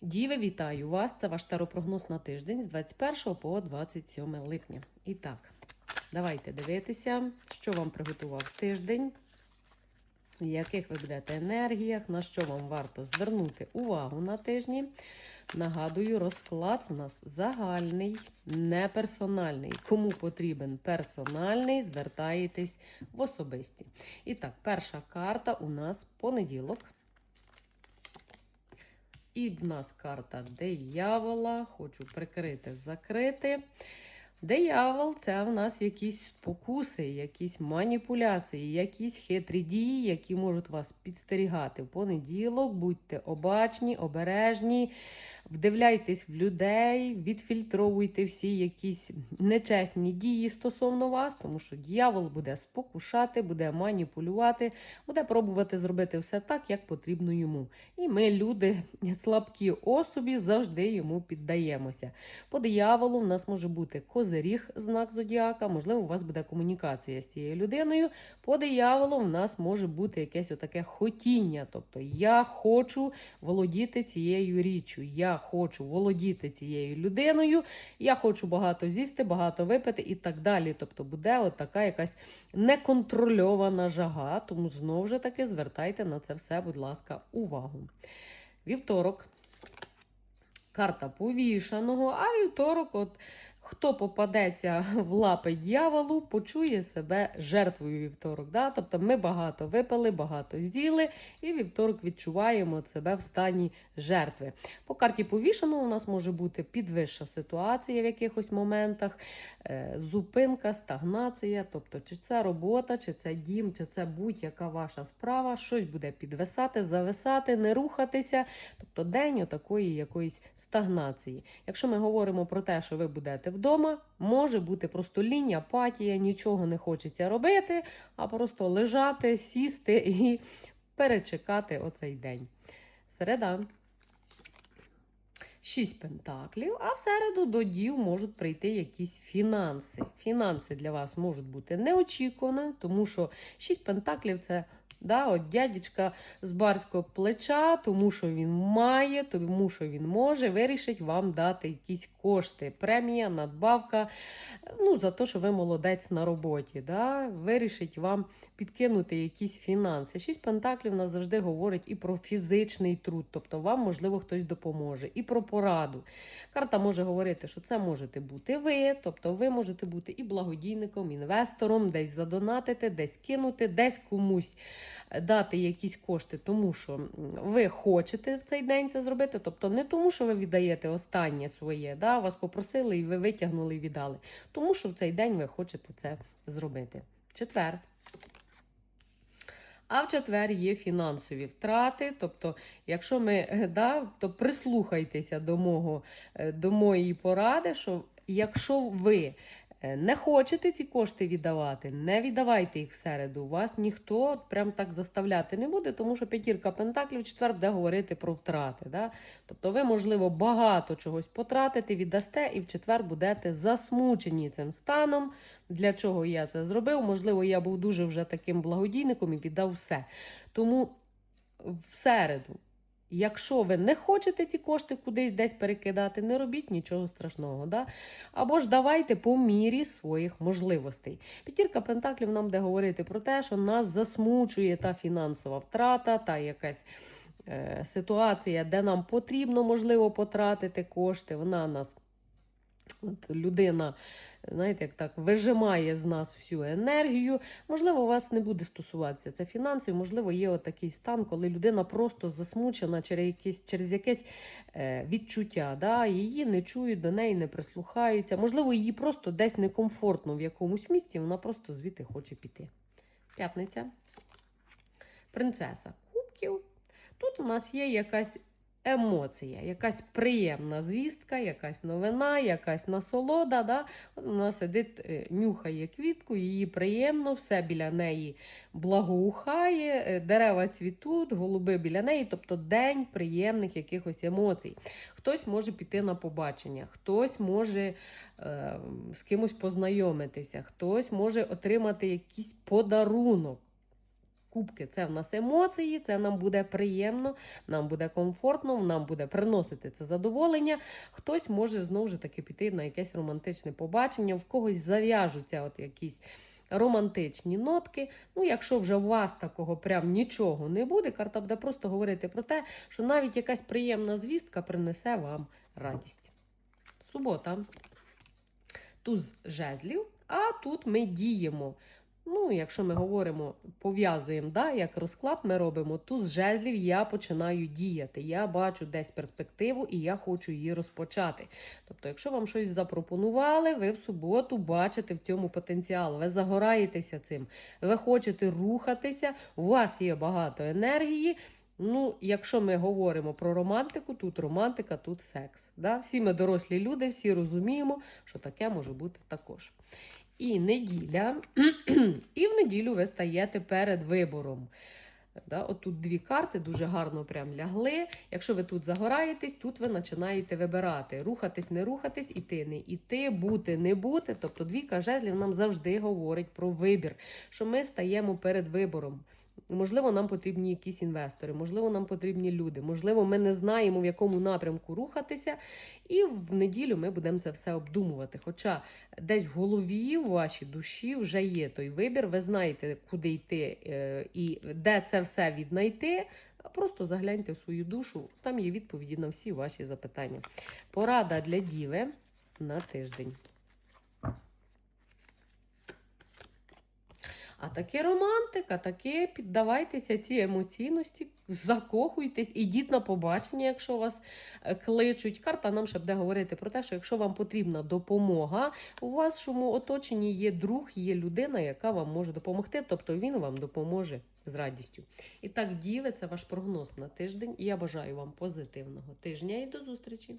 Діви, вітаю вас! Це ваш таропрогноз на тиждень з 21 по 27 липня. І так, давайте дивитися, що вам приготував тиждень, в яких ви будете енергіях, на що вам варто звернути увагу на тижні. Нагадую, розклад у нас загальний, не персональний. Кому потрібен персональний, звертаєтесь в особисті. І так, перша карта у нас понеділок. І в нас карта диявола. Хочу прикрити, закрити. Диявол це в нас якісь спокуси, якісь маніпуляції, якісь хитрі дії, які можуть вас підстерігати в понеділок. Будьте обачні, обережні, вдивляйтесь в людей, відфільтровуйте всі якісь нечесні дії стосовно вас, тому що диявол буде спокушати, буде маніпулювати, буде пробувати зробити все так, як потрібно йому. І ми, люди, слабкі особі, завжди йому піддаємося. По дияволу в нас може бути козиріг, знак зодіака, можливо, у вас буде комунікація з цією людиною. По дияволу в нас може бути якесь отаке хотіння. Тобто я хочу володіти цією річчю, я хочу володіти цією людиною, я хочу багато з'їсти, багато випити і так далі. Тобто буде отака якась неконтрольована жага. Тому знову ж таки звертайте на це все, будь ласка, увагу. Вівторок. Карта повішаного, а вівторок, от хто попадеться в лапи дьяволу, почує себе жертвою вівторок. Да? Тобто ми багато випили, багато з'їли, і вівторок відчуваємо себе в стані жертви. По карті повішаного у нас може бути підвища ситуація в якихось моментах, е, зупинка, стагнація. Тобто, чи це робота, чи це дім, чи це будь-яка ваша справа, щось буде підвисати, зависати, не рухатися. Тобто день отакої якоїсь стагнації. Якщо ми говоримо про те, що ви будете вдома, може бути просто лінь, апатія, нічого не хочеться робити, а просто лежати, сісти і перечекати оцей день. Середа. Шість пентаклів, а в середу до дів можуть прийти якісь фінанси. Фінанси для вас можуть бути неочікувані, тому що шість пентаклів це Да, от дядечка з барського плеча, тому що він має, тому що він може, вирішить вам дати якісь кошти. Премія, надбавка, ну, за те, що ви молодець на роботі. Да? Вирішить вам підкинути якісь фінанси. Шість пентаклів нас завжди говорить і про фізичний труд, тобто вам, можливо, хтось допоможе, і про пораду. Карта може говорити, що це можете бути ви, тобто ви можете бути і благодійником, інвестором, десь задонатити, десь кинути, десь комусь дати якісь кошти, тому що ви хочете в цей день це зробити. Тобто не тому, що ви віддаєте останнє своє, да, вас попросили і ви витягнули і віддали. Тому що в цей день ви хочете це зробити. Четвер. А в четвер є фінансові втрати. Тобто, якщо ми е, да, то прислухайтеся до мого е, до моєї поради, що якщо ви не хочете ці кошти віддавати, не віддавайте їх в середу. Вас ніхто прям так заставляти не буде, тому що п'ятірка пентаклів четвер буде говорити про втрати. Да? Тобто, ви, можливо, багато чогось потратите, віддасте, і в четвер будете засмучені цим станом. Для чого я це зробив? Можливо, я був дуже вже таким благодійником і віддав все. Тому в середу. Якщо ви не хочете ці кошти кудись десь перекидати, не робіть нічого страшного. Да? Або ж давайте по мірі своїх можливостей. П'ятірка Пентаклів нам буде говорити про те, що нас засмучує та фінансова втрата, та якась е, ситуація, де нам потрібно, можливо, потратити кошти. Вона нас. От людина, знаєте, як так вижимає з нас всю енергію. Можливо, у вас не буде стосуватися це фінансів, можливо, є от такий стан, коли людина просто засмучена через якесь, через якесь е, відчуття. Да? Її не чують, до неї не прислухаються. Можливо, їй просто десь некомфортно в якомусь місці, вона просто звідти хоче піти. П'ятниця. Принцеса кубків. Тут у нас є якась емоція, якась приємна звістка, якась новина, якась насолода. Да? Вона сидить, е, нюхає квітку, їй приємно, все біля неї благоухає, е, дерева цвітуть, голуби біля неї, тобто день приємних якихось емоцій. Хтось може піти на побачення, хтось може е, з кимось познайомитися, хтось може отримати якийсь подарунок. Кубки це в нас емоції, це нам буде приємно, нам буде комфортно, нам буде приносити це задоволення. Хтось може знову ж таки піти на якесь романтичне побачення, в когось зав'яжуться от якісь романтичні нотки. Ну, якщо вже у вас такого прям нічого не буде, карта буде просто говорити про те, що навіть якась приємна звістка принесе вам радість. Субота. Туз жезлів, а тут ми діємо. Ну, якщо ми говоримо, пов'язуємо, да, як розклад ми робимо, туз жезлів я починаю діяти. Я бачу десь перспективу і я хочу її розпочати. Тобто, якщо вам щось запропонували, ви в суботу бачите в цьому потенціал, ви загораєтеся цим, ви хочете рухатися, у вас є багато енергії. Ну, якщо ми говоримо про романтику, тут романтика, тут секс. Да? Всі ми дорослі люди, всі розуміємо, що таке може бути також. І неділя, і в неділю ви стаєте перед вибором. Да, от дві карти дуже гарно прям лягли. Якщо ви тут загораєтесь, тут ви починаєте вибирати. Рухатись, не рухатись, іти, не іти, бути, не бути. Тобто двійка жезлів нам завжди говорить про вибір, що ми стаємо перед вибором. Можливо, нам потрібні якісь інвестори, можливо, нам потрібні люди, можливо, ми не знаємо, в якому напрямку рухатися, і в неділю ми будемо це все обдумувати. Хоча десь в голові, в вашій душі вже є той вибір, ви знаєте, куди йти е, і де це все віднайти. Просто загляньте в свою душу, там є відповіді на всі ваші запитання. Порада для діви на тиждень. А таке романтика, таке піддавайтеся цій емоційності, закохуйтесь, ідіть на побачення, якщо вас е, кличуть. Карта нам ще буде говорити про те, що якщо вам потрібна допомога, у вашому оточенні є друг, є людина, яка вам може допомогти, тобто він вам допоможе з радістю. І так, діви, це ваш прогноз на тиждень. І я бажаю вам позитивного тижня і до зустрічі!